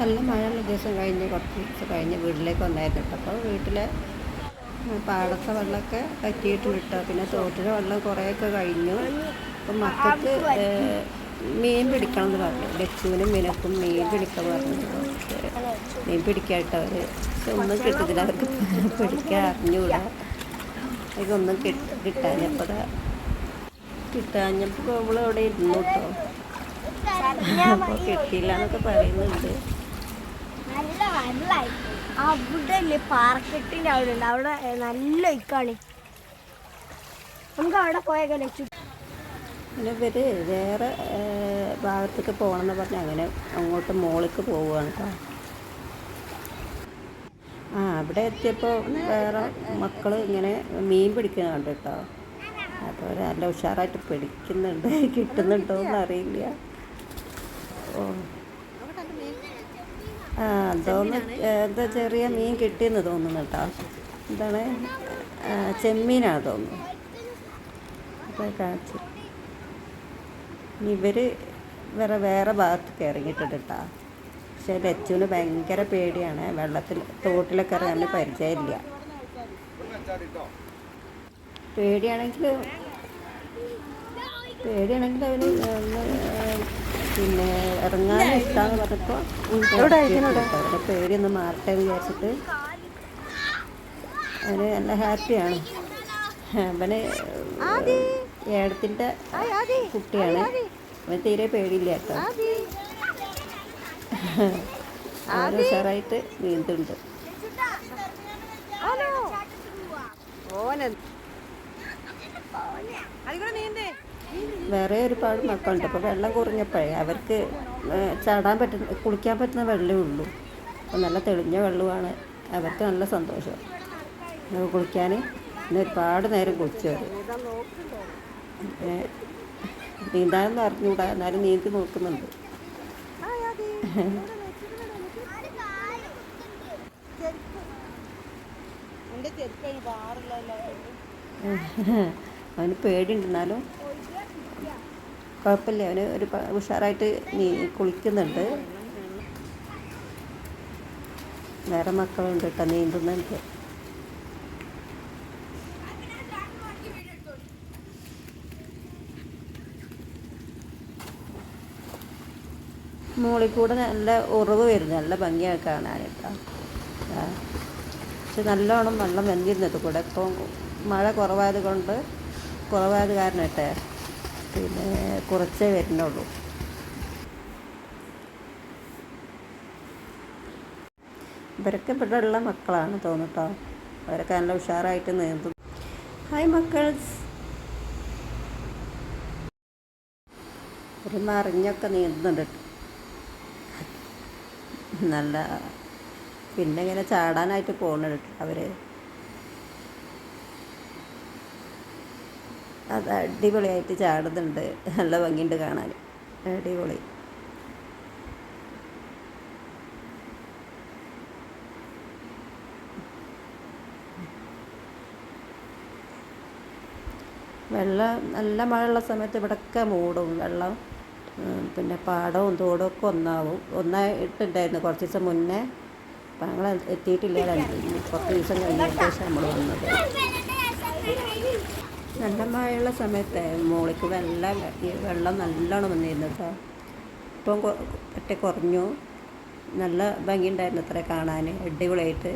നല്ല മഴയുള്ള ദിവസം കഴിഞ്ഞ് കുറച്ച് ദിവസം കഴിഞ്ഞ് വീട്ടിലേക്ക് വന്നായിരുന്നു കേട്ടോ. അപ്പോൾ വീട്ടിലെ പാടത്തെ വെള്ളമൊക്കെ പറ്റിയിട്ടുണ്ട് കേട്ടോ പിന്നെ തോട്ടിലെ വെള്ളം കുറേയൊക്കെ കഴിഞ്ഞു. അപ്പം മക്കൾക്ക് മീൻ പിടിക്കണം എന്ന് പറഞ്ഞു. ലക്ഷ്മിനും മിനക്കും മീൻ പിടിക്കാൻ പറഞ്ഞു. മീൻ പിടിക്കാട്ടോ അവർ പക്ഷെ ഒന്നും കിട്ടത്തില്ല. അവർക്ക് പിടിക്കാൻ അറിഞ്ഞൂടാ അവർക്കൊന്നും കിട്ട കിട്ടാഞ്ഞപ്പോൾ കിട്ടാഞ്ഞപ്പോൾ അവിടെ ഇരുന്നു കേട്ടോ. അപ്പോൾ കിട്ടിയില്ല എന്നൊക്കെ പറയുന്നുണ്ട്. നല്ല വെള്ളായി. അവിടെ അല്ലേ പാർക്കെട്ടിന്റെ അവിടെ ഉണ്ട്. അവിടെ നല്ല ഇക്കാണി. നമുക്ക് അവിടെ പോയേക്കാൻ ലക്ഷ്യം പിന്നെ ഇവർ വേറെ ഭാഗത്തേക്ക് പോകണമെന്ന് പറഞ്ഞ് അങ്ങനെ അങ്ങോട്ട് മോളിക്ക് പോവുകയാണ് കേട്ടോ ആ അവിടെ എത്തിയപ്പോൾ വേറെ മക്കൾ ഇങ്ങനെ മീൻ പിടിക്കുന്ന കണ്ടു കേട്ടോ അപ്പോൾ നല്ല ഉഷാറായിട്ട് പിടിക്കുന്നുണ്ട്. കിട്ടുന്നുണ്ടോ എന്ന് അറിയില്ല. ഓ. ആ തോന്നുന്നു എന്താ ചെറിയ മീൻ കിട്ടിയെന്ന് തോന്നുന്നു കേട്ടോ. എന്താണ്? ചെമ്മീനാണ് തോന്നുന്നു. അപ്പോൾ കാണിച്ചു. ഇവർ വേറെ വേറെ ഭാഗത്തേക്ക് ഇറങ്ങിയിട്ടുണ്ട് കേട്ടോ. പക്ഷേ ലച്ചുവിന് ഭയങ്കര പേടിയാണ്. വെള്ളത്തിൽ തോട്ടിലൊക്കെ ഇറങ്ങാൻ പരിചയമില്ല. പേടിയാണെങ്കിൽ പേടിയാണെങ്കിൽ അവന് പിന്നെ ഇറങ്ങാൻ ഇഷ്ടമെന്ന് പറഞ്ഞപ്പോൾ അവരുടെ പേടിയൊന്ന് മാറട്ടെ എന്ന് വിചാരിച്ചിട്ട്. അവന് നല്ല ഹാപ്പിയാണ് അവന് ഏടത്തിന്റെ കുട്ടിയാണ്. അവന് തീരെ പേടിയില്ല കേട്ടോ. അവന് ഉഷാറായിട്ട് നീന്തുണ്ട് വേറെ ഒരുപാട് മക്കളുണ്ട്. അപ്പോൾ വെള്ളം കുറഞ്ഞപ്പോഴേ അവർക്ക് ചാടാൻ പറ്റുന്ന കുളിക്കാൻ പറ്റുന്ന വെള്ളമേ ഉള്ളൂ. അപ്പോൾ നല്ല തെളിഞ്ഞ വെള്ളമാണ്. അവർക്ക് നല്ല സന്തോഷം. കുളിക്കാൻ പിന്നെ ഒരുപാട് നേരം കുളിച്ചു അവർ നീന്താനൊന്നും അറിഞ്ഞുകൂടാ എന്നാലും നീന്തി നോക്കുന്നുണ്ട്. അവന് പേടിയുണ്ട്. എന്നാലും കുഴപ്പമില്ല. അവന് ഒരു ഉഷാറായിട്ട് നീ കുളിക്കുന്നുണ്ട്. വേറെ മക്കളുണ്ട് കേട്ടോ നീന്തുന്നുണ്ട് മുകളിൽ കൂടെ നല്ല ഉറവ് വരുന്നു. നല്ല ഭംഗിയാണ് കാണാൻ കേട്ടോ. പക്ഷെ നല്ലോണം വെള്ളം വെന്തിരുന്നത് കൂടെ ഇപ്പം മഴ കുറവായത് കൊണ്ട് കുറവായത് കാരണം കേട്ടെ. പിന്നെ കുറച്ചേ വരുന്നുള്ളൂ. ഇവരൊക്കെ ഇവിടെ ഉള്ള മക്കളാണ് തോന്നുട്ടോ. അവരൊക്കെ നല്ല ഉഷാറായിട്ട് നീന്തും. ഹായ് മക്കൾസ്. ഒരു മറിഞ്ഞൊക്കെ നീന്തുന്നുണ്ട്. നല്ല പിന്നെ ഇങ്ങനെ ചാടാനായിട്ട് പോകുന്നുണ്ട് അവർ അത് അടിപൊളിയായിട്ട് ചാടുന്നുണ്ട്. നല്ല ഭംഗിയുണ്ട് കാണാൻ. അടിപൊളി. വെള്ളം നല്ല മഴയുള്ള സമയത്ത് ഇവിടെയൊക്കെ മൂടും. വെള്ളം പിന്നെ പാടവും തോടും ഒക്കെ ഒന്നാവും. ഒന്നായിട്ടുണ്ടായിരുന്നു കുറച്ച് ദിവസം മുന്നേ. അപ്പം ഞങ്ങൾ എത്തിയിട്ടില്ല. കുറച്ച് ദിവസം കഴിഞ്ഞ ശേഷം നമ്മൾ വന്നത്. നല്ല മഴയുള്ള സമയത്ത് മോളിക്ക് വെള്ളം വെള്ളം നല്ലോണം വന്നിരുന്നു കേട്ടോ ഇപ്പം പറ്റെ കുറഞ്ഞു. നല്ല ഭംഗിയുണ്ടായിരുന്നു അത്ര കാണാൻ അടിപൊളിയായിട്ട്.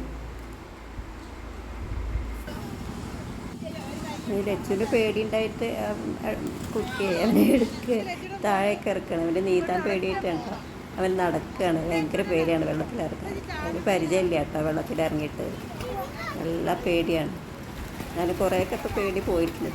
ഈ ലച്ചുവിന് പേടിയുണ്ടായിട്ട് കുട്ടിയെ അവനെ എടുക്കുക താഴേക്ക് ഇറക്കണം. അവന് നീന്താൻ പേടിയിട്ടുണ്ട് അവൻ നടക്കുകയാണ് ഭയങ്കര പേടിയാണ് വെള്ളത്തിൽ ഇറങ്ങാൻ അവന് പരിചയമില്ല കേട്ടോ വെള്ളത്തിൽ ഇറങ്ങിയിട്ട് നല്ല പേടിയാണ്. ഞാൻ കുറേയൊക്കെ ഇപ്പോൾ പേടി പോയിട്ടുണ്ട്